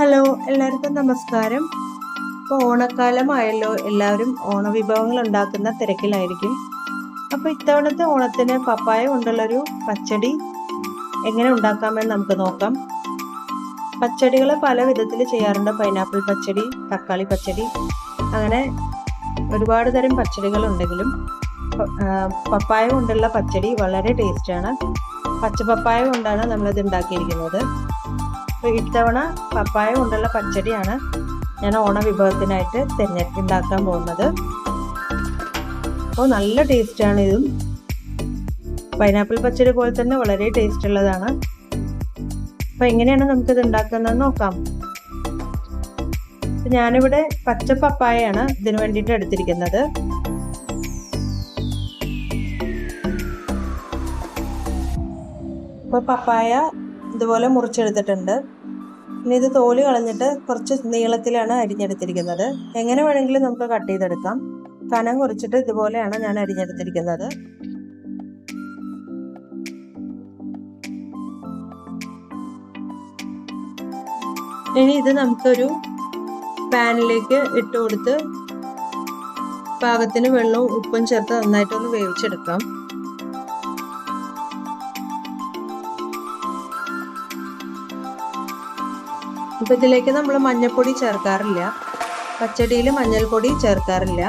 Hello എല്ലാവർക്കും നമസ്കാരം. ഇപ്പോൾ ഓണക്കാലമായല്ലോ എല്ലാവരും ഓണവിഭവങ്ങൾ ഉണ്ടാക്കുന്ന തിരക്കിലായിരിക്കും. അപ്പോൾ ഇത്തവണത്തെ ഓണത്തിന് പപ്പായ കൊണ്ടുള്ളൊരു പച്ചടി എങ്ങനെ ഉണ്ടാക്കാമെന്ന് നമുക്ക് നോക്കാം. പച്ചടികൾ പല വിധത്തിൽ ചെയ്യാറുണ്ട്. പൈനാപ്പിൾ പച്ചടി തക്കാളി പച്ചടി അങ്ങനെ ഒരുപാട് തരം പച്ചടികൾ ഉണ്ടെങ്കിലും പപ്പായ കൊണ്ടുള്ള പച്ചടി വളരെ ടേസ്റ്റാണ്. പച്ചപ്പപ്പായ കൊണ്ടാണ് നമ്മളിത് ഉണ്ടാക്കിയിരിക്കുന്നത്. അപ്പോൾ ഇത്തവണ പപ്പായ കൊണ്ടുള്ള പച്ചടിയാണ് ഞാൻ ഓണ വിഭവത്തിനായിട്ട് തിരഞ്ഞെടുത്തുണ്ടാക്കാൻ പോകുന്നത്. അപ്പോൾ നല്ല ടേസ്റ്റാണ് ഇതും. പൈനാപ്പിൾ പച്ചടി പോലെ തന്നെ വളരെ ടേസ്റ്റ് ഉള്ളതാണ് അപ്പോൾ എങ്ങനെയാണ് നമുക്കിത് ഉണ്ടാക്കുന്നത് നോക്കാം. ഞാനിവിടെ പച്ച പപ്പായയാണ് ഇതിനു വേണ്ടിയിട്ട് എടുത്തിരിക്കുന്നത്. അപ്പോൾ പപ്പായ ഇതുപോലെ മുറിച്ചെടുത്തിട്ടുണ്ട്. ഇനി ഇത് തോൽ കളഞ്ഞിട്ട് കുറച്ച് നീളത്തിലാണ് അരിഞ്ഞെടുത്തിരിക്കുന്നത്. എങ്ങനെ വേണമെങ്കിലും നമുക്ക് കട്ട് ചെയ്തെടുക്കാം. കനം കുറച്ചിട്ട് ഇതുപോലെയാണ് ഞാൻ അരിഞ്ഞെടുത്തിരിക്കുന്നത്. ഇനി ഇത് നമുക്കൊരു പാനിലേക്ക് ഇട്ട് കൊടുത്ത് പാകത്തിന് വെള്ളവും ഉപ്പും ചേർത്ത് നന്നായിട്ടൊന്ന് വേവിച്ചെടുക്കാം. ഇപ്പൊ ഇതിലേക്ക് നമ്മൾ മഞ്ഞൾപ്പൊടി ചേർക്കാറില്ല. പച്ചടിയിൽ മഞ്ഞൾപ്പൊടി ചേർക്കാറില്ല.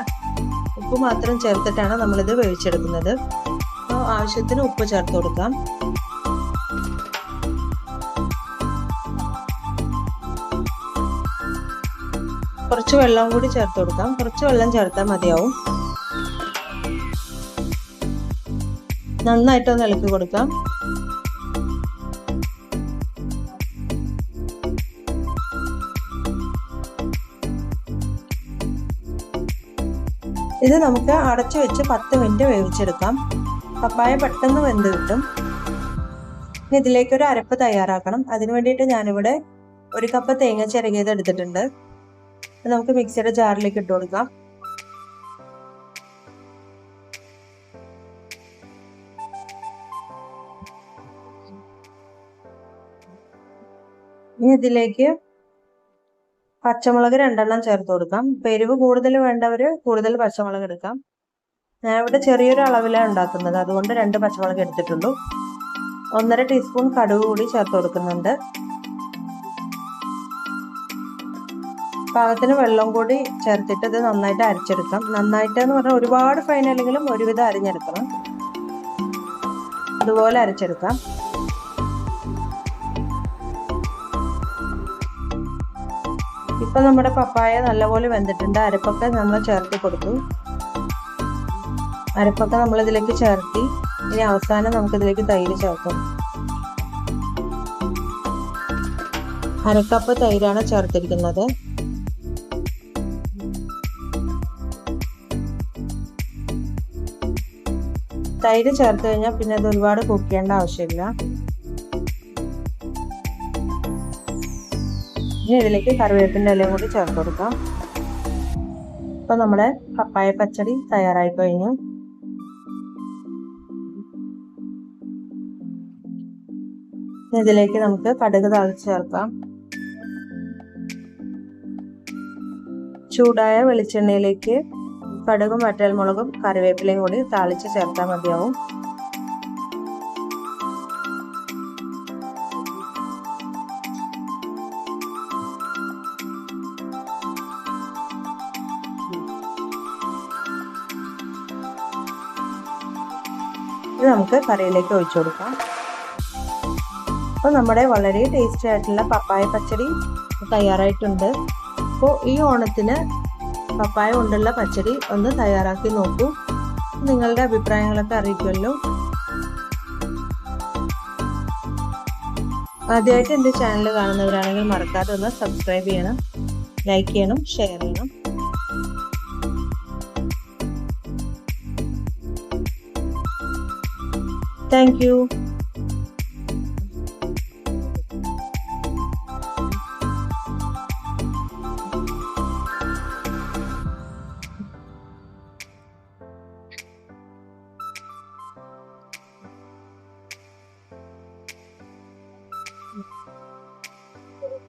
ഉപ്പ് മാത്രം ചേർത്തിട്ടാണ് നമ്മളിത് വേവിച്ചെടുക്കുന്നത്. അപ്പോൾ ആവശ്യത്തിന് ഉപ്പ് ചേർത്ത് കൊടുക്കാം. കുറച്ച് വെള്ളം കൂടി ചേർത്ത് കൊടുക്കാം. കുറച്ച് വെള്ളം ചേർത്താൽ മതിയാവും. നന്നായിട്ടൊന്ന് ഇളക്കി കൊടുക്കാം. ഇത് നമുക്ക് അടച്ചു വെച്ച് പത്ത് മിനിറ്റ് വേവിച്ചെടുക്കാം. പപ്പായ പെട്ടെന്ന് വെന്ത് കിട്ടും. ഇനി ഇതിലേക്ക് ഒരു അരപ്പ് തയ്യാറാക്കണം. അതിന് വേണ്ടിയിട്ട് ഞാനിവിടെ ഒരു കപ്പ് തേങ്ങ ചിരകിയത് എടുത്തിട്ടുണ്ട്. നമുക്ക് മിക്സിയുടെ ജാറിലേക്ക് ഇട്ട് കൊടുക്കാം. ഇനി ഇതിലേക്ക് പച്ചമുളക് രണ്ടെണ്ണം ചേർത്ത് കൊടുക്കാം. എരിവ് കൂടുതൽ വേണ്ടവർ കൂടുതൽ പച്ചമുളക് എടുക്കാം. ഞാൻ ഇവിടെ ചെറിയൊരു അളവിലാണ് ഉണ്ടാക്കുന്നത്. അതുകൊണ്ട് രണ്ട് പച്ചമുളക് എടുത്തിട്ടുള്ളൂ. ഒന്നര ടീസ്പൂൺ കടുക് കൂടി ചേർത്ത് കൊടുക്കുന്നുണ്ട്. പാകത്തിന് വെള്ളം കൂടി ചേർത്തിട്ട് ഇത് നന്നായിട്ട് അരച്ചെടുക്കാം. നന്നായിട്ട് എന്ന് പറഞ്ഞാൽ ഒരുപാട് ഫൈൻ അല്ലെങ്കിലും ഒരുവിധം അരിഞ്ഞെടുക്കണം. അതുപോലെ അരച്ചെടുക്കാം. ഇപ്പൊ നമ്മുടെ പപ്പായ നല്ലപോലെ വെന്തിട്ടുണ്ട്. അരപ്പൊക്കെ നമ്മൾ ചേർത്ത് കൊടുത്തു. അരപ്പൊക്കെ നമ്മൾ ഇതിലേക്ക് ചേർത്തി. ഇനി അവസാനം നമുക്ക് ഇതിലേക്ക് തൈര് ചേർക്കാം. അരക്കപ്പ് തൈരാണ് ചേർത്തിരിക്കുന്നത്. തൈര് ചേർത്ത് കഴിഞ്ഞാൽ പിന്നെ അത് ഒരുപാട് കുക്ക് ചെയ്യേണ്ട ആവശ്യമില്ല. ഇനി ഇതിലേക്ക് കറിവേപ്പിന്റെ ഇലയും കൂടി ചേർത്ത് കൊടുക്കാം. ഇപ്പം നമ്മുടെ പപ്പായ പച്ചടി തയ്യാറായി കഴിഞ്ഞു. ഇതിലേക്ക് നമുക്ക് കടുക് താളിച്ച് ചേർക്കാം. ചൂടായ വെളിച്ചെണ്ണയിലേക്ക് കടുകും വറ്റൽമുളകും കറിവേപ്പിലയും കൂടി താളിച്ച് ചേർത്താൽ മതിയാവും. ഇത് നമുക്ക് കറിയിലേക്ക് ഒഴിച്ചു കൊടുക്കാം. അപ്പോൾ നമ്മുടെ വളരെ ടേസ്റ്റി ആയിട്ടുള്ള പപ്പായ പച്ചടി തയ്യാറായിട്ടുണ്ട്. അപ്പോൾ ഈ ഓണത്തിന് പപ്പായ കൊണ്ടുള്ള പച്ചടി ഒന്ന് തയ്യാറാക്കി നോക്കൂ. നിങ്ങളുടെ അഭിപ്രായങ്ങളൊക്കെ അറിയിക്കുമല്ലോ. ആദ്യമായിട്ട് എന്റെ ചാനൽ കാണുന്നവരാണെങ്കിൽ മറക്കാതെ ഒന്ന് സബ്സ്ക്രൈബ് ചെയ്യണം ലൈക്ക് ചെയ്യണം ഷെയർ ചെയ്യണം. Thank you.